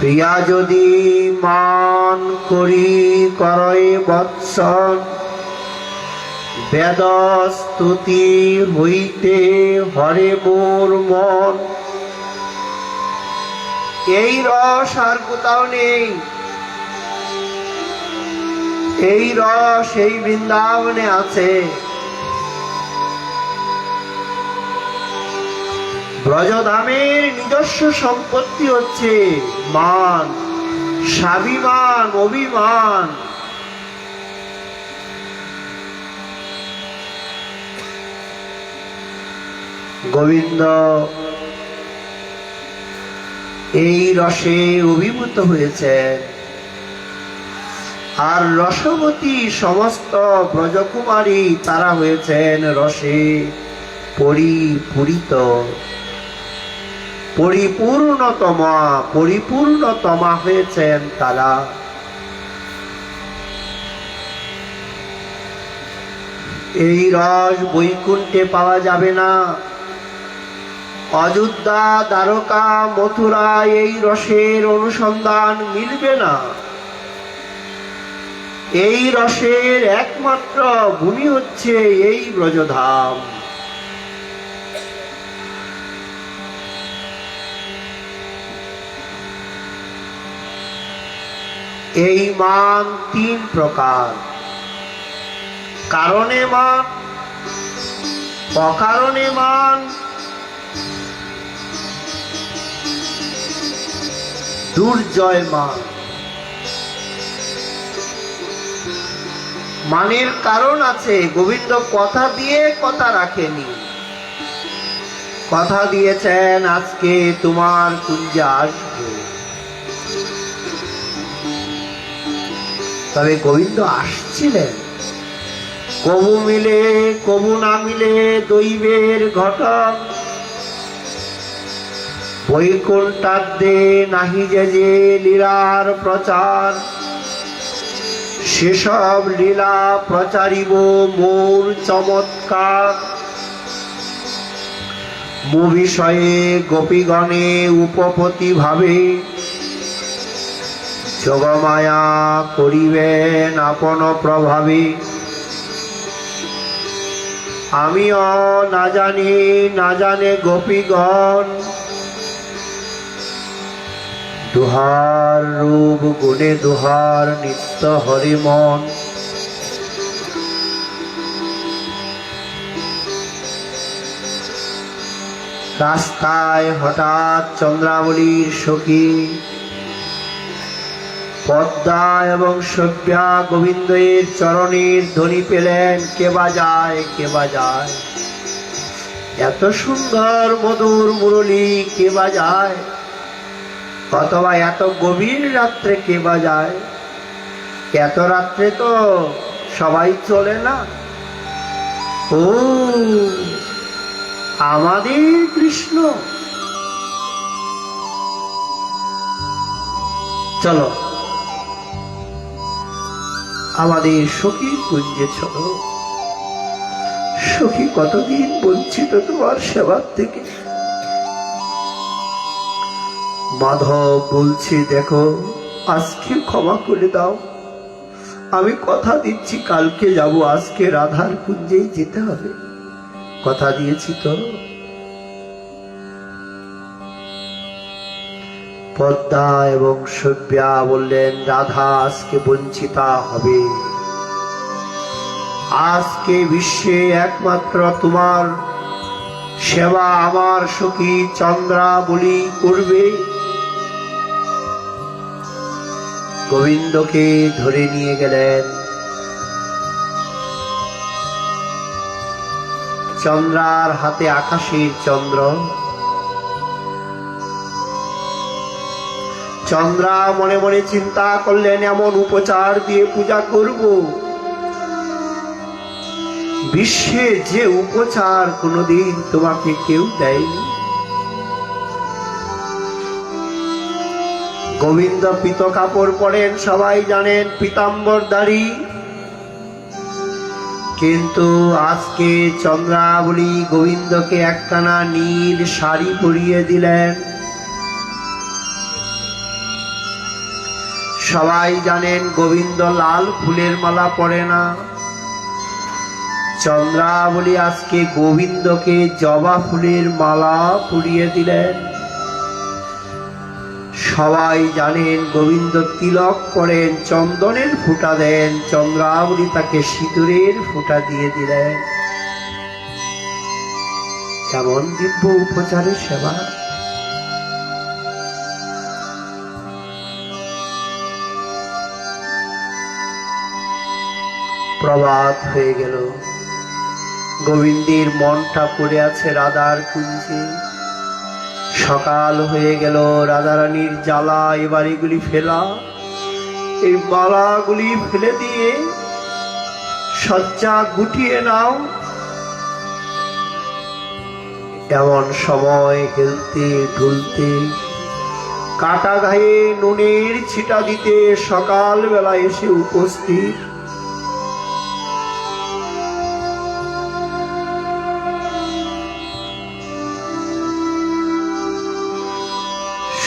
প্রিয়া যদি মান করি করয় বৎসন বেদ স্তুতি হইতে হরে মোর মন। এই রস আর কোথাও নেই। এই রস এই বৃন্দাবনে আছে। ব্রজধামের নিজস্ব সম্পত্তি হচ্ছে। মান, স্বাভিমান, অভিমান। গোবিন্দ, এই রসে অভিভূত হয়েছেন আর রসবতী সমস্ত ব্রজকুমারী তারা হয়েছেন রসে পরিপূরিত। পরিপূর্ণতমা পরিপূর্ণতমা হয়েছেন তারা। এই রস বৈকুণ্ঠে পাওয়া যাবে না। অযোধ্যা দ্বারকা, মথুরা এই রসের অনুসন্ধান মিলবে না। এই রসের একমাত্র ভূমি হচ্ছে এই ব্রজধাম। এই মান তিন প্রকার। কারণে মান, অকারণে মান, দুর্জয় মান। মানের কারণ আছে, গোবিন্দ কথা দিয়ে কথা রাখেনি। কথা দিয়েছেন, আজকে তোমার কুঞ্জে আসব। তবে গোবিন্দ আসছিলেন। কবু মিলে, কবু না মিলে দৈবের ঘটক। বৈকুণ্ঠাদ্যে নাহি যে যে লীলার প্রচার, সেসব লীলা প্রচারিব মোর চমৎকার। মু বিষয়ে গোপীগণে উপপতি ভাবে যোগমায়া করিবেন আপন প্রভাবে। আমিও না জানি, না জানে গোপীগণ। দুহার রূপ গুণে দুহার নিত্য হরিমন। রাস্তায় হঠাৎ চন্দ্রাবলীর সখী পদ্মা এবং সভ্যা গোবিন্দের চরণের ধ্বনি পেলেন, কে বাজায় কে বাজায় এত সুন্দর মধুর মুরলী, কে বাজায় অথবা এত গভীর রাত্রে কে বাজায় এত রাত্রে তো সবাই চলে না। ও, আমাদের কৃষ্ণ। চলো। আমাদের সখী কুঞ্জে চলো সখী কতদিন বঞ্চিত তোমার সেবার থেকে? মাধব বলছে, দেখো, আজকে ক্ষমা করে দাও। আমি কথা দিচ্ছি, কালকে যাব। আজকে রাধার কুঞ্জেই যেতে হবে। কথা দিয়েছি তো। পদ্মা এবং সভ্যা বললেন, রাধা, আজকে বঞ্চিতা হবে। আজকে বিশ্বে একমাত্র তোমার সেবা, আমার সখী চন্দ্রা বলি করবে। গোবিন্দকে ধরে নিয়ে গেলেন। চন্দ্রার হাতে আকাশের চন্দ্র। চন্দ্রা মনে মনে চিন্তা করলেন, এমন উপচার দিয়ে পূজা করব। বিশ্বে যে উপচার কোনোদিন তোমাকে কেউ দেয়নি। গোবিন্দ পিত কাপড় পরেন, সবাই জানেন পিতাম্বর দাড়ি কিন্তু আজকে চন্দ্রাবলী গোবিন্দকে একখানা নীল শাড়ি পরিয়ে দিলেন। সবাই জানেন গোবিন্দ লাল ফুলের মালা পরে না। চন্দ্রাবলী আজকে গোবিন্দকে জবা ফুলের মালা পুড়িয়ে দিলেন। সবাই জানেন গোবিন্দ তিলক করেন, চন্দনের ফুটা দেন, চন্দ্রাবলী তাকে সিঁদুরের ফুটা দিয়ে দিলেন। কেমন দিব্য উপচারের সেবা। প্রভাত হয়ে গেল। গোবিন্দের মনটা পড়ে আছে রাধার কুঞ্জে। সকাল হয়ে গেল, রাধারানীর জ্বালা এবার এগুলি ফেলা। এই মালাগুলি ফেলে দিয়ে সজ্জা গুটিয়ে নাও। এমন সময় হেলতে ঢুলতে, কাটা গায়ে নুনের ছিটা দিতে সকালবেলা এসে উপস্থিত।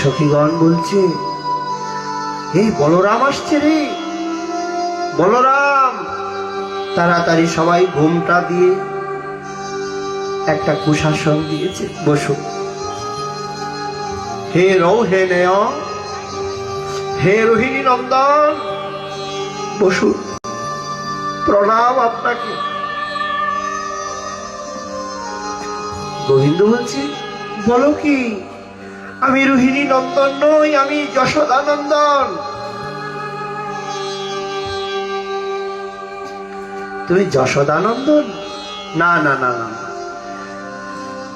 সখীগণ বলছে এই বলরাম আসছে রে। বলরাম! তাড়াতাড়ি সবাই ঘুমটা দিয়ে একটা কুশাসন দিয়েছে, বসু। হে রৌ হে নেয়, হে রোহিণী নন্দন, বসু। প্রণাম আপনাকে। গোবিন্দ বলছি, বলো কি আমি রোহিণী নন্দন নই, আমি যশোদা নন্দন তুমি যশোদানন্দন? না না না।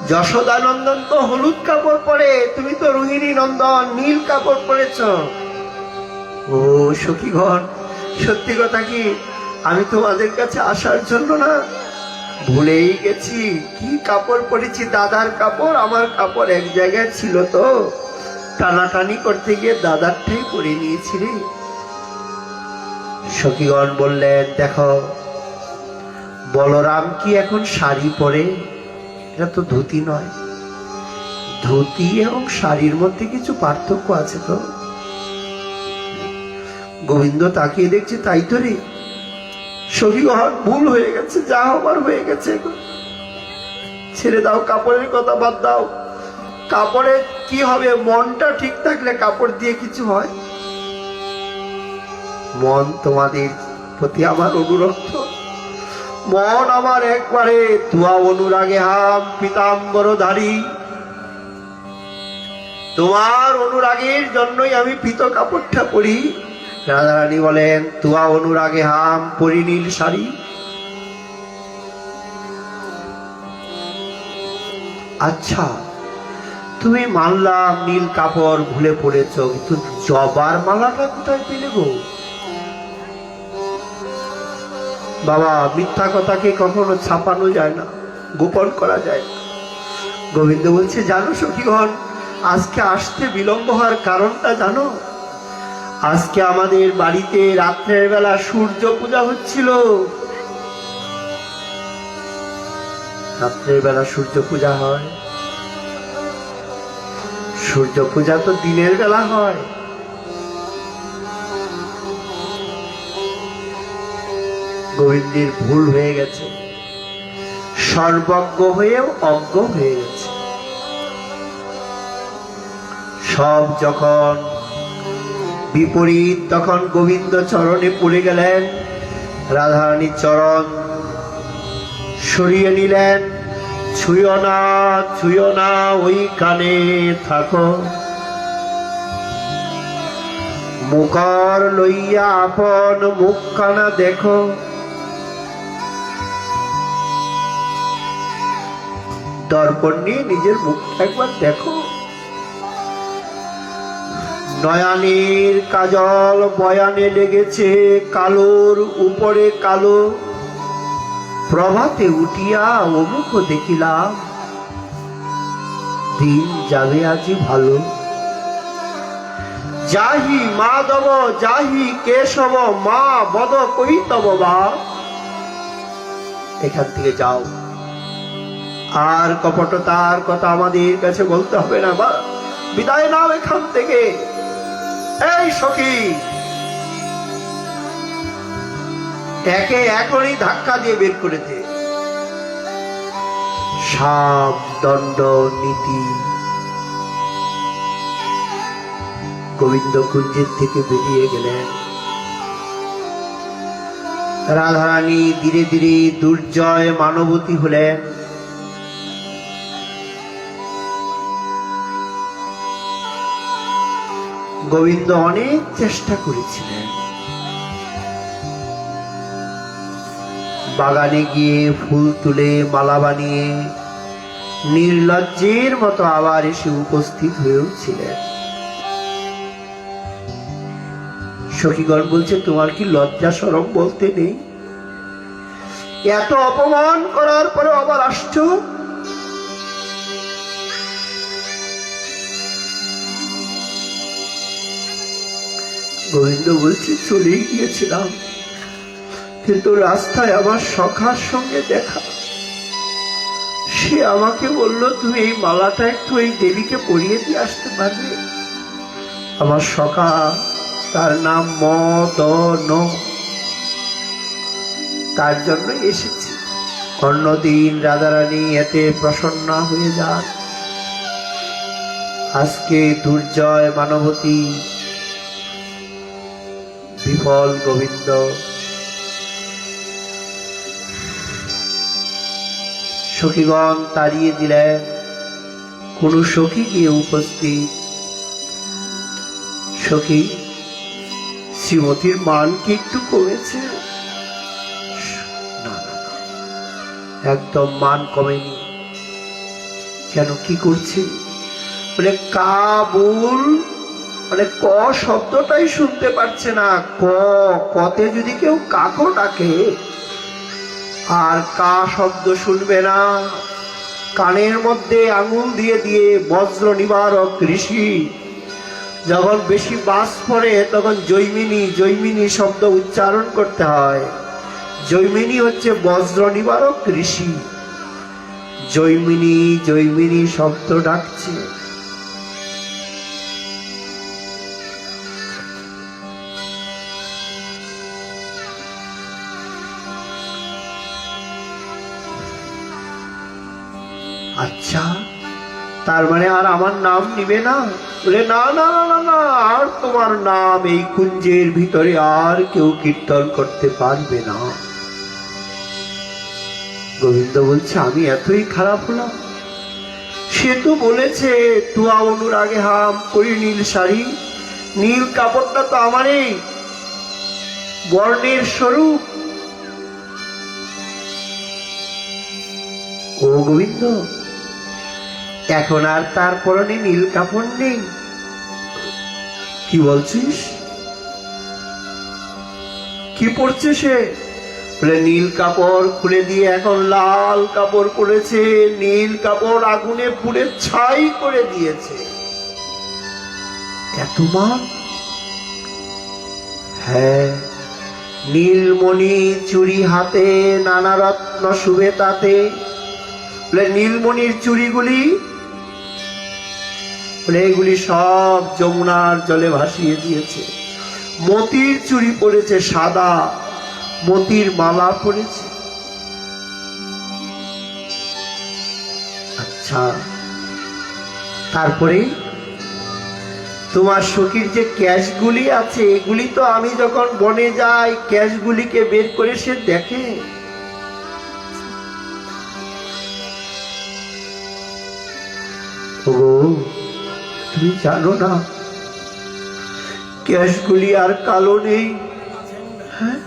যশোদানন্দন তো হলুদ কাপড় পরে, তুমি তো রোহিণী নন্দন, নীল কাপড় পরেছ। ও, সখীগণ, সত্যি কথা কি? আমি তোমাদের কাছে আসার জন্য না ভুলেই গেছি। কি কাপড় পরেছি, দাদার কাপড়? আমার কাপড় এক জায়গায় ছিল তো। টানাটানি করতে গিয়ে দাদারটাই পরে নিয়েছি রে। সখীগণ বললেন, দেখো, বলরাম কি এখন শাড়ি পরে? এটা তো ধুতি নয়। ধুতি এবং শাড়ির মধ্যে কিছু পার্থক্য আছে তো? গোবিন্দ তাকিয়ে দেখছে, তাই তো রে? সখীগণ ভুল হয়ে গেছে, যা হবার হয়ে গেছে ছেড়ে দাও, কাপড়ের কথা বাদ দাও। কাপড়ে কি হবে? মনটা ঠিক থাকলে কাপড় দিয়ে কিছু হয়? মন তোমাদের প্রতি আমার অনুরক্ত। মন আমার একবারে তুয়া অনুরাগে হাম পিতাম্বরধারী। তোমার অনুরাগের জন্যই আমি পিত কাপড়টা পরি। রাধারানী বলেন, তুয়া অনুরাগে হাম পরি নীল শাড়ি। আচ্ছা তুমি মানলাম নীল কাপড় ভুলে পড়েছ, কিন্তু জবার মালাটা কোথায় পেলে গো? বাবা, মিথ্যা কথাকে কখনো ছাপানো যায় না, গোপন করা যায় না। গোবিন্দ বলছে, জানো সখীগণ, আজকে আসতে বিলম্ব হওয়ার কারণটা জানো? আজকে আমাদের বাড়িতে রাত্রের বেলা সূর্য পূজা হচ্ছিল। রাত্রের বেলা সূর্য পূজা হয়। সূর্য পূজা তো দিনের বেলা হয়। গোবিন্দের ভুল হয়ে গেছে। সর্বজ্ঞ হয়েও অজ্ঞ হয়ে গেছে। সব যখন বিপরীত তখন গোবিন্দ চরণে পড়ে গেলেন। রাধারানীর চরণ সরিয়ে নিলেন। ছুঁয় না ছুঁয় না, ওই কানে থাকো। মুখর লইয়া আপন মুখখানা দেখো। দর্পণ নিয়ে নিজের মুখটা একবার দেখো। নয়ানের কাজল বয়ানে লেগেছে কালোর উপরে কালো। প্রভাতে উঠিয়া অমুখ দেখিলাম। দিন যাবে আজি ভালো। যাহি মাধব, যাহি কেশব, মা বদ কহিতব বা। এখান থেকে যাও। আর কপটতার কথা আমাদের কাছে বলতে হবে না বা। বিদায় নাও এখান থেকে। এই সখী। একে এখনই ধাক্কা দিয়ে বের করে দে। সাপ, দণ্ড, নীতি। গোবিন্দ কুঞ্জের থেকে বেরিয়ে গেলেন। রাধারানী ধীরে ধীরে দুর্জয় মানবতী হলেন। গোবিন্দ অনেক চেষ্টা করেছিলেন। বাগানে গিয়ে ফুল তুলে, মালা বানিয়ে, নির্লজ্জের মতো আবার এসে উপস্থিত হয়েও ছিলেন সখীগণ বলছে, তোমার কি লজ্জা সরম বলতে নেই? এত অপমান করার পরে আবার আসছো? গোবিন্দ বলছে, চলেই গিয়েছিলাম। কিন্তু রাস্তায় আমার সখার সঙ্গে দেখা। সে আমাকে বলল, তুমি এই মালাটা একটু এই দেবীকে পরিয়ে দিয়ে আসতে পারবে? আমার সখা, তার নাম মদন তার জন্য এসেছি। অন্যদিন রাধারানী এতে প্রসন্ন হয়ে যান। আজকে দুর্জয় মানবতী বিফল গোবিন্দ। সখীগণ তাড়িয়ে দিলেন। কোন সখী গিয়ে উপস্থিত। সখী, শ্রীমতীর মান কি একটু কমেছে? একদম মান কমেনি। কেন কি করছে? বলে, কাবুল মানে ক শব্দটাই শুনতে পারছে না। ক, কতে যদি কেউ কাকও ডাকে, আর কা শব্দ শুনবে না। কানের মধ্যে আঙুল দিয়ে দিয়ে বজ্র নিবারক ঋষি, যখন বেশি বাস পড়ে, তখন জৈমিনী জৈমিনী শব্দ উচ্চারণ করতে হয়। জৈমিনী হচ্ছে বজ্র নিবারক ঋষি। জৈমিনী জৈমিনী শব্দ ডাকছে। আচ্ছা তার মানে আর আমার নাম নিবে না? বলে, না না না না, আর তোমার নাম এই কুঞ্জের ভিতরে আর কেউ কীর্তন করতে পারবে না। গোবিন্দ বলছে, আমি এতই খারাপ হলাম। সে তো বলেছে, তুয়া অনুরাগে হাম পরি নীল শাড়ি, নীল কাপড়টা তো আমারই, বর্ণের স্বরূপ। ও গোবিন্দ এখন আর তার পরনে নীল কাপড় নেই। কি বলছিস? কি পড়ছে সে? নীল কাপড় খুলে দিয়ে এখন লাল কাপড় পরেছে, নীল কাপড় আগুনে পুড়ে ছাই করে দিয়েছে। এত মা? হ্যাঁ নীলমণি চুরি হাতে, নানা রত্ন শুভে তাতে নীলমণির চুরিগুলি বলে এগুলি সব যমুনার জলে ভাসিয়ে দিয়েছে। মতির চুরি পড়েছে সাদা, মতির মালা পড়েছে আচ্ছা তারপরে? তোমার সখীর যে ক্যাশগুলি আছে, এগুলি তো আমি যখন বনে যাই, ক্যাশগুলিকে বের করে সে দেখে। তুমি জানো না ক্যাশগুলি আর কালো নেই। হ্যাঁ?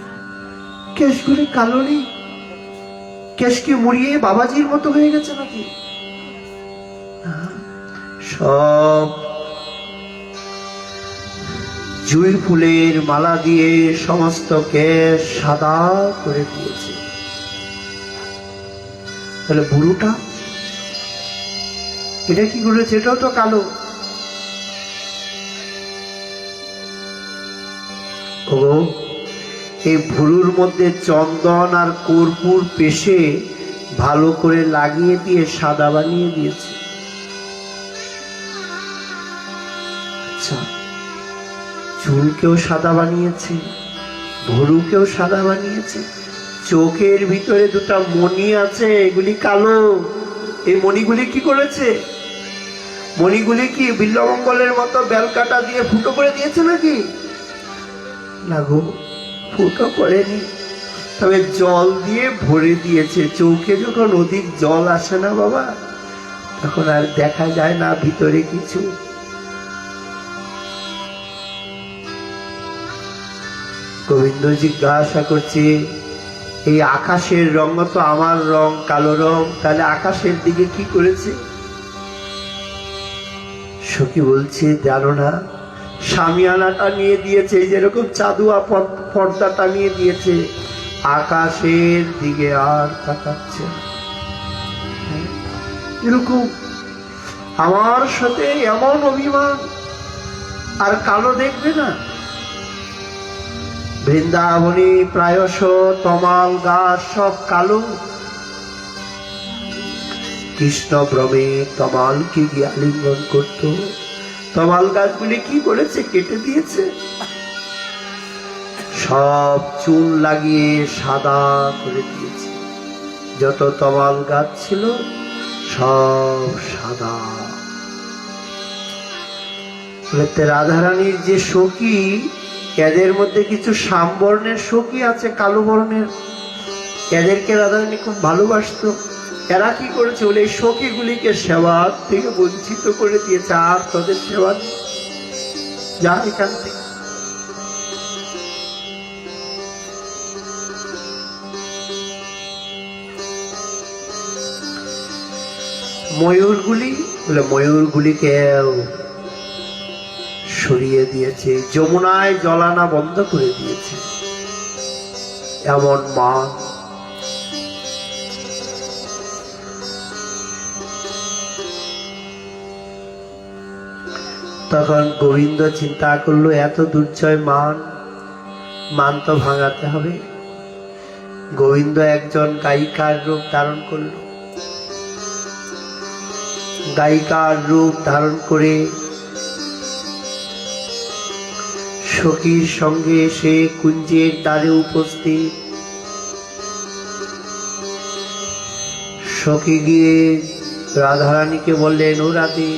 ক্যাশগুলি কালো নেই? ক্যাশ কি মুড়িয়ে বাবাজির মতো হয়ে গেছে নাকি? সব জুঁই ফুলের মালা দিয়ে সমস্ত কেশ সাদা করে দিয়েছে। তাহলে বুড়োটা? এটা কি করেছে? এটাও তো কালো। এই ভুরুর মধ্যে চন্দন আর কর্পূর পেশে ভালো করে লাগিয়ে দিয়ে সাদা বানিয়ে দিয়েছে। আচ্ছা চুলকেও সাদা বানিয়েছে, ভরুকেও সাদা বানিয়েছে, চোখের ভিতরে দুটা মণি আছে, এগুলি কালো। এই মণিগুলি কি করেছে? মণিগুলি কি বিল্লমঙ্গলের মতো বেলকাটা দিয়ে ফুটো করে দিয়েছে নাকি? না গো, ফুটো করেনি তবে জল দিয়ে ভরে দিয়েছে। চৌকে যখন অধিক জল আসে না বাবা, তখন আর দেখা যায় না ভিতরে কিছু। গোবিন্দ জিজ্ঞাসা করছে, এই আকাশের রঙ তো আমার রং, কালো রং, তাহলে আকাশের দিকে কি করেছে? সখী বলছে, জানো না সামিয়ানাটা নিয়ে দিয়েছে যেরকম চাদুয়া পর- পর্দাটা নিয়ে দিয়েছে। আকাশের দিকে আর তাকাচ্ছে হ্যাঁ? এরকম আমার সাথে এমন অভিমান, আর কালো দেখবে না। বৃন্দাবনী প্রায়শ তমাল গাছ সব কালো। কৃষ্ণ ভ্রমে তমালকে গিয়ে আলিঙ্গন করত। তমাল গাছগুলি কি করেছে? কেটে দিয়েছে? সব চুন লাগিয়ে সাদা করে দিয়েছে। যত তমাল গাছ ছিল, সব সাদা। রাধারানীর যে সখী, এদের মধ্যে কিছু সামবর্ণের সখী আছে, কালো বর্ণের। এদেরকে রাধারানী খুব ভালোবাসতো। এরা কি করেছে? বলে, এই সখীগুলিকে সেবার থেকে বঞ্চিত করে দিয়েছে। আর তোদের সেবা। যা এখান থেকে। ময়ূরগুলি, বলে ময়ূরগুলিকেও সরিয়ে দিয়েছে। যমুনায় জলানা বন্ধ করে দিয়েছে। এমন মান তখন গোবিন্দ চিন্তা করল, এত দুর্জয় মান মান তো ভাঙাতে হবে। গোবিন্দ একজন গায়িকার রূপ ধারণ করল। গায়িকার রূপ ধারণ করে সখীর সঙ্গে এসে কুঞ্জের দ্বারে উপস্থিত। সখী গিয়ে রাধারানীকে বললেন, ও রাধে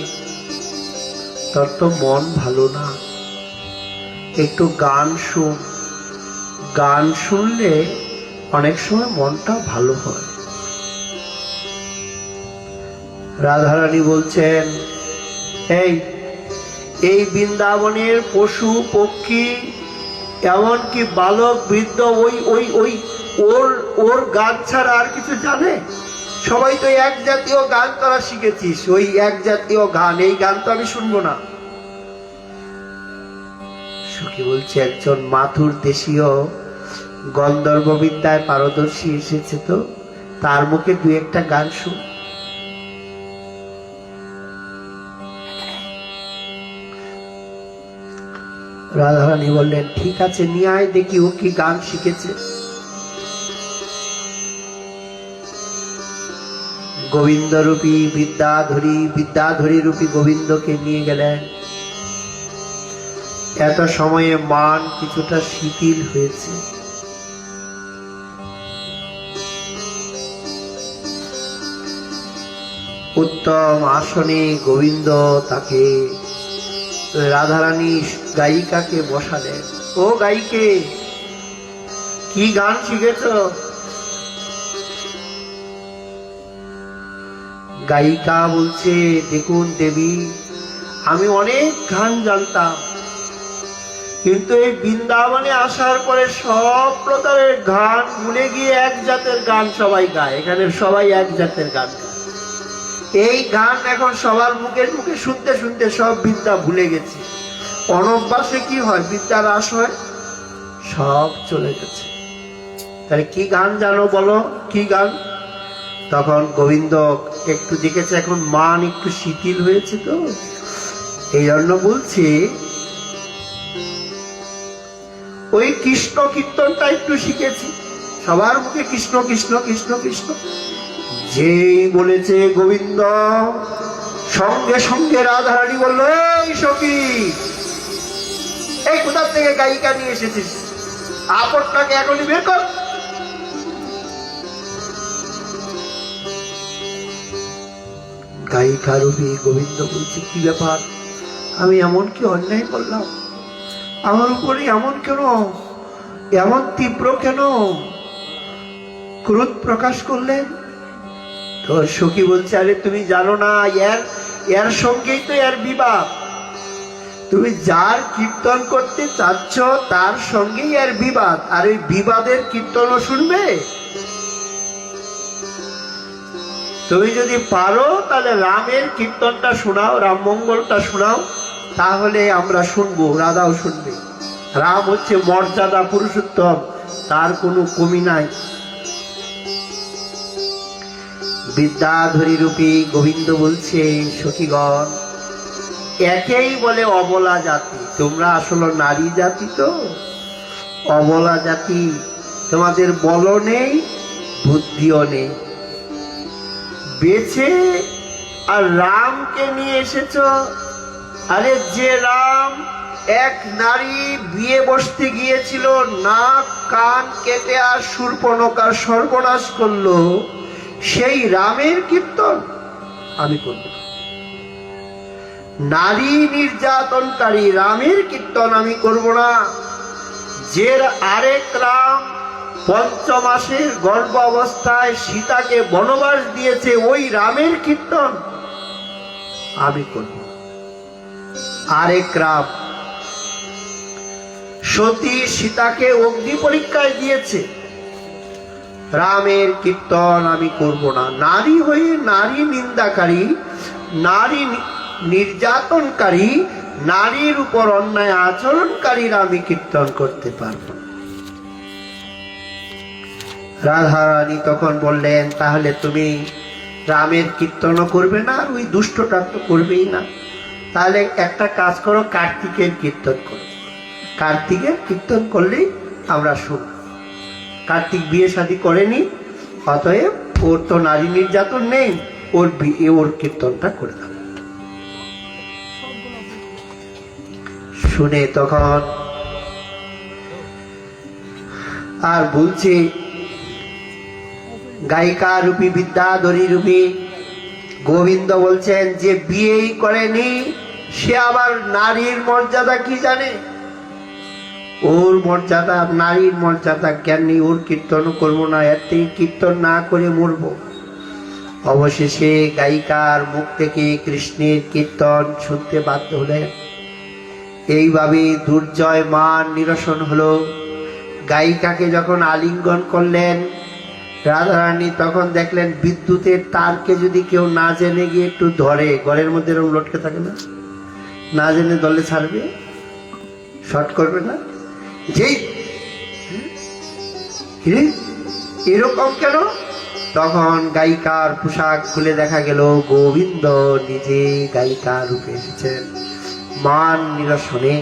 তোর তো মন ভালো না। একটু গান শুন। গান শুনলে অনেক সময় মনটা ভালো হয়। রাধারানী বলছেন, এই এই বৃন্দাবনের পশু, পক্ষী, এমনকি বালক, বৃদ্ধ, ওই ওই ওই, ওর ওর গান ছাড়া আর কিছু জানে? সবাই তো এক জাতীয় গান তোরা শিখেছিস ওই এক জাতীয় গান, এই গান তো আমি শুনব না। সুখী বলছে, একজন মাথুর দেশীয় গন্ধর্ব বিদ্যায় পারদর্শী এসেছে তো, তার মুখে দু একটা গান শুন। রাধারানী বললেন, ঠিক আছে, নিয়ে আয়, দেখি ও কি গান শিখেছে। গোবিন্দ রূপী বিদ্যাধরী বিদ্যাধরী রূপী গোবিন্দকে নিয়ে গেলেন। এত সময়ে মান কিছুটা শিথিল হয়েছে। উত্তম আসনে গোবিন্দ তাকে রাধারানী গায়িকাকে বসালেন। ও গায়িকে, কি গান শিখেছ? গায়িকা বলছে, দেখুন দেবী, আমি অনেক গান জানতাম। কিন্তু এই বৃন্দাবনে আসার পরে সব প্রকারের গান ভুলে গিয়ে এক জাতের গান সবাই গায়। এখানে সবাই এক জাতের গান এই গান এখন সবার মুখে মুখে শুনতে শুনতে সব বিদ্যা ভুলে গেছে। অনভ্যাসে কি হয়? বিদ্যার আস হয়, সব চলে গেছে। তাহলে কি গান জানো বলো? কি গান? তখন গোবিন্দ একটু দেখেছে, এখন মান একটু শিথিল হয়েছে তো। এই জন্য বলছি, ওই কৃষ্ণ কীর্তনটা একটু শিখেছি। সবার মুখে কৃষ্ণ কৃষ্ণ কৃষ্ণ কৃষ্ণ। যেই বলেছে গোবিন্দ, সঙ্গে সঙ্গে রাধারানী বলল, এই সখী, এই কোথার থেকে গায়িকা নিয়ে এসেছিস? আপনটাকে এখনই বের কর। গায়িকা রবি গোবিন্দ বলছে, কি ব্যাপার? আমি এমন কি অন্যায় করলাম? আমার উপরে এমন কেন? এমন তীব্র কেন? ক্রোধ প্রকাশ করলেন? তো সখী বলছে, আরে তুমি জানো না, এর এর সঙ্গেই তো এর বিবাদ। তুমি যার কীর্তন করতে চাচ্ছ, তার সঙ্গেই এর বিবাদ। আর ওই বিবাদের কীর্তনও শুনবে? তুমি যদি পারো, তাহলে রামের কীর্তনটা শোনাও, রাম মঙ্গলটা শোনাও, তাহলে আমরা শুনব, রাধাও শুনবে। রাম হচ্ছে মর্যাদা পুরুষোত্তম, তার কোনো কমি নাই। বিদ্যাধরী রূপী গোবিন্দ বলছে, সখীগণ, একেই বলে অবলা জাতি। তোমরা আসলে নারী জাতি তো? অবলা জাতি, তোমাদের বল নেই, বুদ্ধিও নেই। বেছে আর রামকে নিয়ে এসেছ? আরে যে রাম এক নারী বিয়ে বসতে গিয়েছিল, নাক কান কেটে আর সুরপনকার সর্বনাশ করল, সেই রামের কীর্তন আমি করব। নারী নির্যাতনকারী রামের কীর্তন আমি করব না। যে আরেক রাম পঞ্চমাসের গর্ভ অবস্থায় সীতাকে বনবাস দিয়েছে ওই রামের কীর্তন। আমি করব। আরেক রাম। সতী সীতাকে অগ্নি পরীক্ষায় দিয়েছে। রামের কীর্তন আমি করব না। নারী হয়ে নারী নিন্দাকারী, নারী নির্যাতনকারী, নারীর উপর অন্যায় আচরণকারীর আমি কীর্তন করতে পারব না। রাধারানী তখন বললেন, তাহলে তুমি রামের কীর্তনও করবে না, আর ওই দুষ্টটা তো করবেই না। তাহলে একটা কাজ করো, কার্তিকের কীর্তন করো। কার্তিকের কীর্তন করলেই আমরা শুনব। কার্তিক বিয়ে শাদী করেনি, অতএব ওর তো নারী নির্যাতন নেই, ওর বিয়ে, ওর কীর্তনটা করে দাও। শুনে তখন আর বলছে গায়িকা রূপী, বিদ্যাধরী রূপী। গোবিন্দ বলছেন যে, বিয়েই করেনি, সে আবার নারীর মর্যাদা কি জানে? ওর মর্যাদা, নারীর মর্যাদা নেই ওর কীর্তনও করব না, এর কীর্তন না করে মরবো। অবশেষে গায়িকার মুখ থেকে কৃষ্ণের কীর্তন শুনতে বাধ্য হলেন। এইভাবে দুর্জয় মান নিরসন হলো। গায়িকাকে যখন আলিঙ্গন করলেন রাধারানী তখন দেখলেন বিদ্যুতের তারকে যদি কেউ না জেনে গিয়ে একটু ধরে, ঘরের মধ্যে এরকম লটকে থাকে না? না জেনে দলে ছাড়বে? শর্ট করবে না? যেই এরকম কেন? তখন গায়িকার পোশাক খুলে দেখা গেল, গোবিন্দ নিজে গায়িকা রূপে এসেছেন। মান নিরসনে